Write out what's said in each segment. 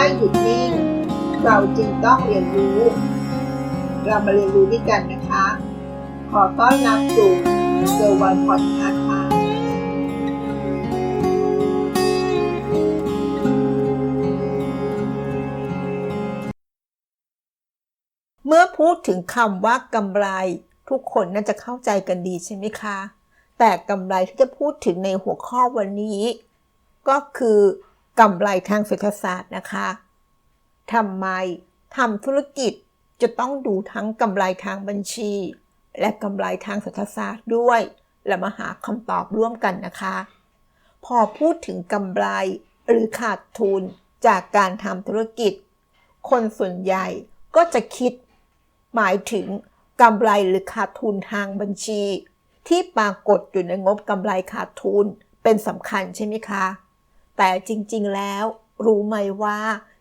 ไม่หยุดนิ่ง เราจึงต้องเรียนรู้ เรามาเรียนรู้ด้วยกันนะคะ ขอต้อนรับสู่เซอร์วันพอดคาส์ค่ะเมื่อพูดถึงคำว่ากำไร ทุกคนน่าจะเข้าใจกันดีใช่ไหมคะ แต่กำไรที่จะพูดถึงในหัวข้อวันนี้ ก็คือ กำไรทางเศรษฐศาสตร์นะคะทำไมทำธุรกิจจะต้องดูทั้งกำไรทางบัญชี และกำไรทางเศรษฐศาสตร์ด้วย และมาหาคำตอบร่วมกันนะคะ พอพูดถึงกำไรหรือขาดทุนจากการทำธุรกิจ คนส่วนใหญ่ก็จะคิด หมายถึงกำไรหรือขาดทุนทางบัญชี ที่ปรากฏอยู่ในงบกำไรขาดทุนเป็นสำคัญใช่ไหมคะ แต่จริงๆแล้วรู้ไหมว่า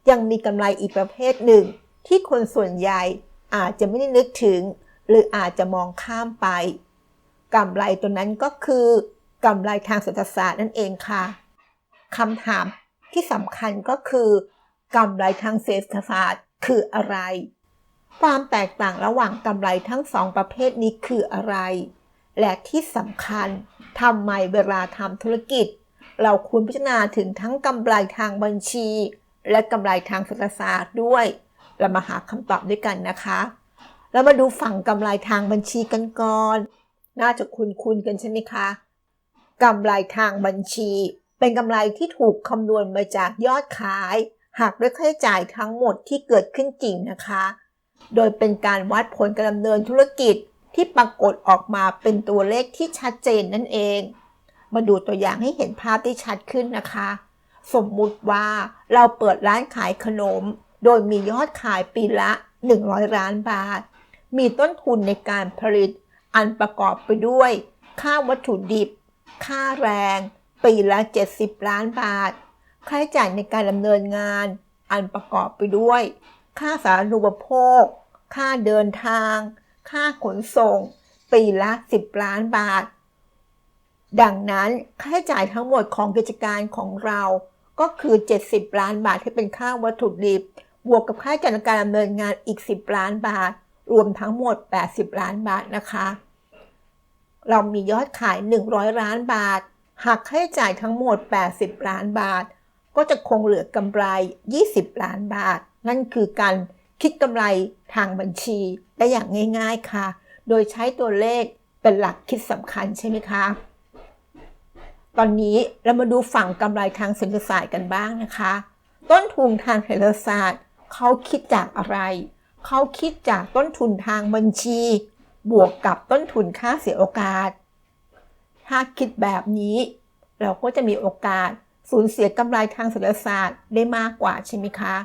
ยังมีกำไรอีกประเภทหนึ่ง ที่คนส่วนใหญ่อาจจะไม่ได้นึกถึง หรืออาจจะมองข้ามไปกำไรตัวนั้นก็คือกำไรทางเศรษฐศาสตร์นั่นเองค่ะคำถามที่สำคัญก็คือกำไรทางเศรษฐศาสตร์คืออะไร ความแตกต่างระหว่างกำไรทั้งสองประเภทนี้คืออะไร และที่สำคัญทำไมเวลาทำธุรกิจ เราควรพิจารณาถึงทั้งกำไรทางบัญชี และกำไรทางเศรษฐศาสตร์ด้วย เรามาหาคำตอบด้วยกันนะคะ เรามาดูฝั่งกำไรทางบัญชีกันก่อน น่าจะคุ้นๆกันใช่ไหมคะกำไรทางบัญชี เป็นกำไรที่ถูกคำนวณมาจากยอดขายหากด้วยค่าใช้จ่ายทั้งหมดที่เกิดขึ้นจริงนะคะ โดยเป็นการวัดผลการดำเนินธุรกิจที่ปรากฏออกมาเป็นตัวเลขที่ชัดเจนนั่นเอง มาดูตัวอย่างให้เห็นภาพที่ชัดขึ้นนะคะ สมมุติว่าเราเปิดร้านขายขนม โดยมียอดขายปีละ 100 ล้านบาท มีต้นทุนในการผลิต อันประกอบไปด้วย ค่าวัตถุดิบ ค่าแรง ปีละ 70 ล้านบาท ค่าใช้จ่ายในการดำเนินงาน อันประกอบไปด้วย ค่าสาธารณูปโภค ค่าเดินทาง ค่าขนส่ง ปีละ 10 ล้านบาท ดังนั้นค่าใช้จ่ายทั้งหมดของกิจการของเราก็คือ 70 ล้านบาทที่เป็นค่าวัตถุดิบ บวกกับค่าใช้จ่ายในการดำเนินงานอีก 10 ล้านบาท รวมทั้งหมด 80 ล้านบาทนะคะ เรามียอดขาย 100 ล้านบาท หากค่าใช้จ่ายทั้งหมด 80 ล้านบาท ก็จะคงเหลือกำไร 20 ล้านบาท นั่นคือการคิดกำไรทางบัญชีได้อย่างง่าย ๆค่ะ โดยใช้ตัวเลขเป็นหลักคิดสำคัญใช่ไหมคะ ตอนนี้เรามาดูฝั่งกำไรทางเศรษฐศาสตร์กันบ้างนะคะ ต้นทุนทางเศรษฐศาสตร์เขาคิดจากอะไร เขาคิดจากต้นทุนทางบัญชี บวกกับต้นทุนค่าเสียโอกาส ถ้าคิดแบบนี้ เราก็จะมีโอกาสสูญเสียกำไรทางเศรษฐศาสตร์ได้มากกว่าใช่ไหมคะ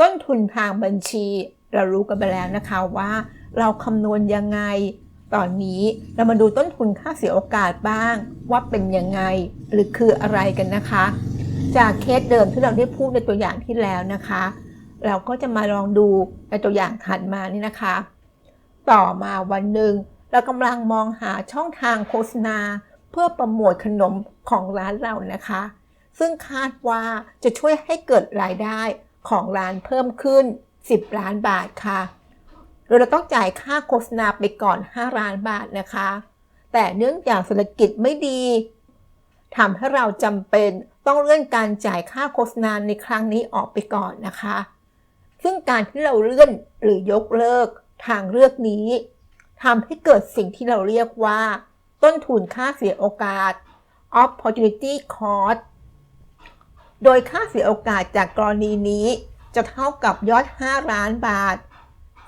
ต้นทุนทางบัญชี เรารู้กันไปแล้วนะคะว่า เราคำนวณยังไง ตอนนี้เรามาดูต้นทุนค่าเสียโอกาสบ้าง ว่าเป็นยังไงหรือคืออะไรกันนะคะ จากเคสเดิมที่เราได้พูดในตัวอย่างที่แล้วนะคะ เราก็จะมาลองดูในตัวอย่างถัดมานี่นะคะ ต่อมาวันหนึ่งเรากำลังมองหาช่องทางโฆษณา เพื่อโปรโมทขนมของร้านเรานะคะ ซึ่งคาดว่าจะช่วยให้เกิดรายได้ของร้านเพิ่มขึ้น 10 ล้านบาทค่ะ โดยเราต้องจ่ายค่าโฆษณาไปก่อน 5 ล้านบาทนะคะ แต่เนื่องจากเศรษฐกิจไม่ดีทำให้เราจำเป็นต้องเลื่อนการจ่ายค่าโฆษณาในครั้งนี้ออกไปก่อนนะคะ ซึ่งการที่เราเลื่อนหรือยกเลิกทางเลือกนี้ทำให้เกิดสิ่งที่เราเรียกว่า ต้นทุนค่าเสียโอกาส opportunity cost โดยค่าเสียโอกาสจากกรณีนี้จะเท่ากับยอด 5 ล้านบาท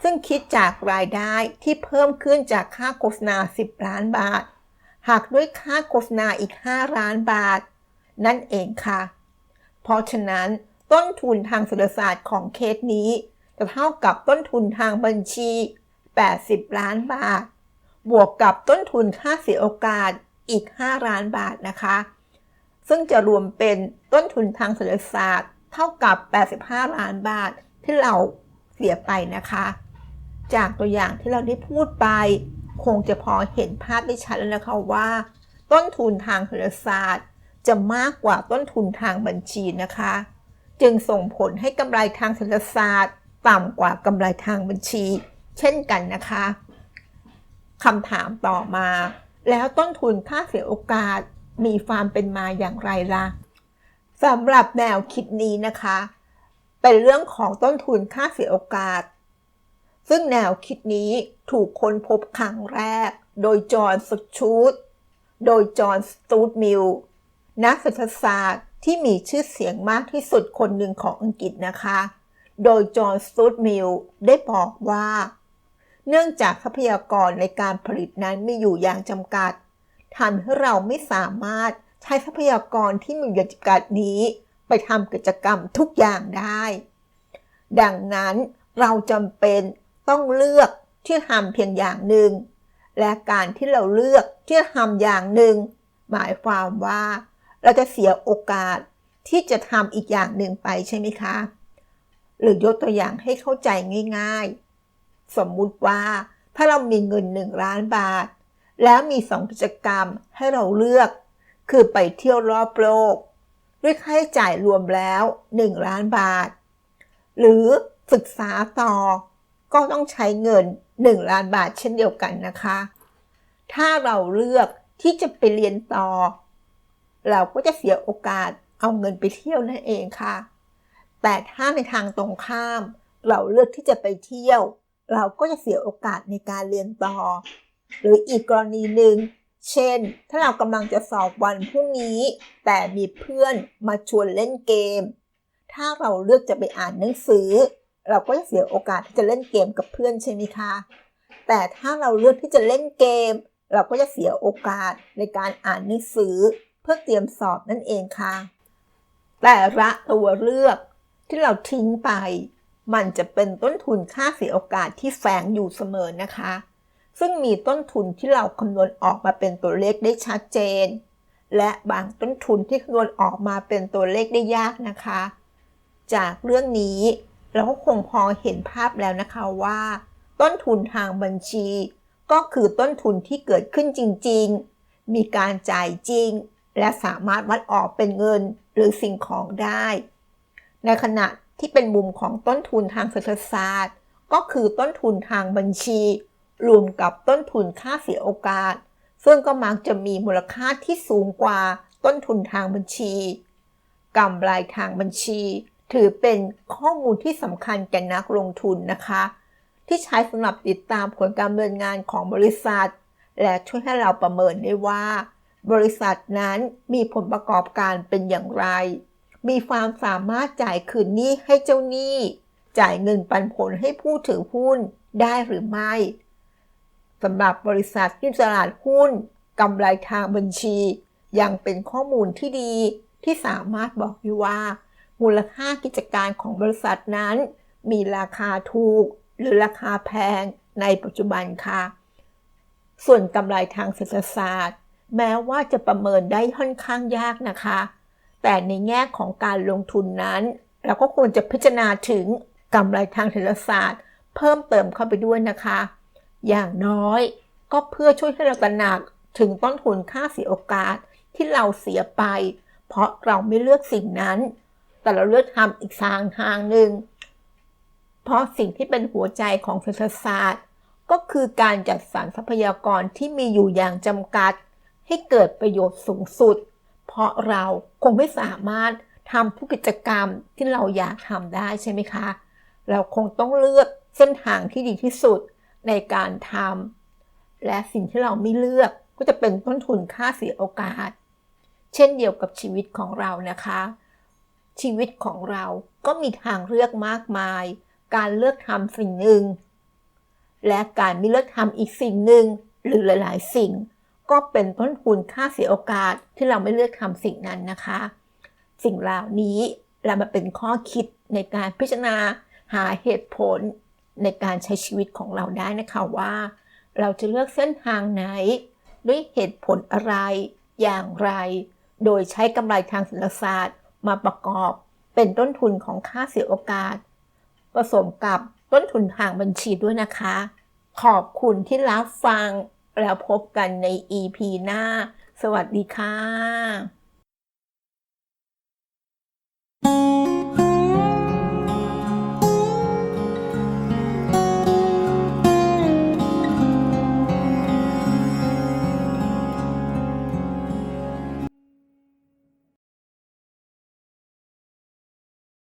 ซึ่งคิดจากรายได้ที่เพิ่มขึ้นจากค่าโฆษณา 10 ล้านบาทหากด้วยค่าโฆษณาอีก 5 ล้านบาท นั่นเองค่ะ เพราะฉะนั้นต้นทุนทางเศรษฐศาสตร์ของเคสนี้ จะเท่ากับต้นทุนทางบัญชี 80 ล้านบาท บวกกับต้นทุนค่าเสียโอกาสอีก 5 ล้านบาทนะคะ ซึ่งจะรวมเป็นต้นทุนทางเศรษฐศาสตร์ เท่ากับ 85 ล้านบาทที่เราเสียไปนะคะ จากตัวอย่างที่เราได้พูดไป คงจะพอเห็นภาพได้ชัดแล้วนะคะว่า ต้นทุนทางเศรษฐศาสตร์ จะมากกว่าต้นทุนทางบัญชีนะคะ จึงส่งผลให้กำไรทางเศรษฐศาสตร์ ต่ำกว่ากำไรทางบัญชี เช่นกันนะคะคำถามต่อมา แล้วต้นทุนค่าเสียโอกาสมีความเป็นมาอย่างไรล่ะสำหรับแนวคิดนี้นะคะ เป็นเรื่องของต้นทุนค่าเสียโอกาส ซึ่งแนวคิดนี้ถูกค้นพบครั้งแรก โดยจอห์นสชูดโดยจอห์นสตูดมิลนักเศรษฐศาสตร์ที่มีชื่อเสียงมากที่สุดคนหนึ่งของอังกฤษนะคะ โดยจอห์นสตูดมิลได้บอกว่า เนื่องจากทรัพยากรในการผลิตนั้นมีอยู่อย่างจำกัดทำให้เราไม่สามารถใช้ทรัพยากรที่มีอยู่จำกัดนี้ ไปทำกิจกรรมทุกอย่างได้ ดังนั้นเราจำเป็น ต้องเลือกที่ทำเพียงอย่างหนึ่ง และการที่เราเลือกที่จะทำอย่างหนึ่ง หมายความว่า เราจะเสียโอกาสที่จะทำอีกอย่างหนึ่งไปใช่ไหมคะ หรือยกตัวอย่างให้เข้าใจง่าย ๆ สมมุติว่าถ้าเรามีเงิน 1 ล้านบาท แล้วมีสองกิจกรรมให้เราเลือก คือไปเที่ยวรอบโลก ด้วยค่าใช้จ่ายรวมแล้ว 1 ล้านบาท หรือศึกษาต่อ ก็ต้องใช้เงิน 1 ล้านบาทเช่นเดียวกันนะคะ ถ้าเราเลือกที่จะไปเรียนต่อ เราก็จะเสียโอกาสเอาเงินไปเที่ยวนั่นเองค่ะ แต่ถ้าในทางตรงข้าม เราเลือกที่จะไปเที่ยว เราก็จะเสียโอกาสในการเรียนต่อ หรืออีกกรณีหนึ่งเช่น ถ้าเรากำลังจะสอบวันพรุ่งนี้ แต่มีเพื่อนมาชวนเล่นเกม ถ้าเราเลือกจะไปอ่านหนังสือ เราก็จะเสียโอกาสที่จะเล่นเกมกับเพื่อนใช่ไหมคะ แต่ถ้าเราเลือกที่จะเล่นเกม เราก็จะเสียโอกาสในการอ่านหนังสือ เพื่อเตรียมสอบนั่นเองค่ะ แต่ละตัวเลือกที่เราทิ้งไป มันจะเป็นต้นทุนค่าเสียโอกาสที่แฝงอยู่เสมอนะคะ ซึ่งมีต้นทุนที่เราคำนวณออกมาเป็นตัวเลขได้ชัดเจน และบางต้นทุนที่คำนวณออกมาเป็นตัวเลขได้ยากนะคะ จากเรื่องนี้ เราก็คงพอเห็นภาพแล้วนะคะว่า ต้นทุนทางบัญชี ก็คือต้นทุนที่เกิดขึ้นจริง ๆ มีการจ่ายจริง และสามารถวัดออกเป็นเงินหรือสิ่งของได้ ในขณะที่เป็นมุมของต้นทุนทางเศรษฐศาสตร์ ก็คือต้นทุนทางบัญชี รวมกับต้นทุนค่าเสียโอกาส ซึ่งก็มักจะมีมูลค่าที่สูงกว่าต้นทุนทางบัญชีกำไรทางบัญชี ถือเป็นข้อมูลที่สำคัญแก่นักลงทุนนะคะ ที่ใช้สำหรับติดตามผลการดำเนินงานของบริษัท และช่วยให้เราประเมินได้ว่า บริษัทนั้นมีผลประกอบการเป็นอย่างไร มีความสามารถจ่ายคืนหนี้ให้เจ้าหนี้ จ่ายเงินปันผลให้ผู้ถือหุ้นได้หรือไม่สำหรับบริษัทที่ตลาดหุ้นกำไรทางบัญชี ยังเป็นข้อมูลที่ดีที่สามารถบอกได้ว่า มูลค่ากิจการของบริษัทนั้น มีราคาถูกหรือราคาแพงในปัจจุบันค่ะ ส่วนกำไรทางเศรษฐศาสตร์ แม้ว่าจะประเมินได้ค่อนข้างยากนะคะ แต่ในแง่ของการลงทุนนั้น เราก็ควรจะพิจารณาถึงกำไรทางเศรษฐศาสตร์ เพิ่มเติมเข้าไปด้วยนะคะ อย่างน้อยก็เพื่อช่วยให้เราตระหนักถึงต้นทุนค่าเสียโอกาสที่เราเสียไป เพราะเราไม่เลือกสิ่งนั้น แต่เราเลือกทำอีกทางทางหนึ่ง เพราะสิ่งที่เป็นหัวใจของเศรษฐศาสตร์ ก็คือการจัดสรรทรัพยากรที่มีอยู่อย่างจำกัด ให้เกิดประโยชน์สูงสุด เพราะเราคงไม่สามารถทำทุกกิจกรรมที่เราอยากทำได้ใช่ไหมคะ เราคงต้องเลือกเส้นทางที่ดีที่สุดในการทำและสิ่งที่เราไม่เลือกก็จะเป็นต้นทุนค่าเสียโอกาส เช่นเดียวกับชีวิตของเรานะคะ ชีวิตของเราก็มีทางเลือกมากมาย การเลือกทำสิ่งหนึ่ง และการไม่เลือกทำอีกสิ่งหนึ่ง หรือหลายๆ สิ่ง ก็เป็นต้นทุนค่าเสียโอกาสที่เราไม่เลือกทำสิ่งนั้นนะคะ สิ่งเหล่านี้เรามาเป็นข้อคิดในการพิจารณาหาเหตุผลในการใช้ชีวิตของเราได้นะคะว่า เราจะเลือกเส้นทางไหน ด้วยเหตุผลอะไรอย่างไร โดยใช้กำไรทางศรษฐศาสตร์ มาประกอบเป็นต้นทุนของค่าเสียโอกาส ผสมกับต้นทุนทางบัญชีด้วยนะคะ ขอบคุณที่รับฟัง แล้วพบกันใน EP หน้า สวัสดีค่ะ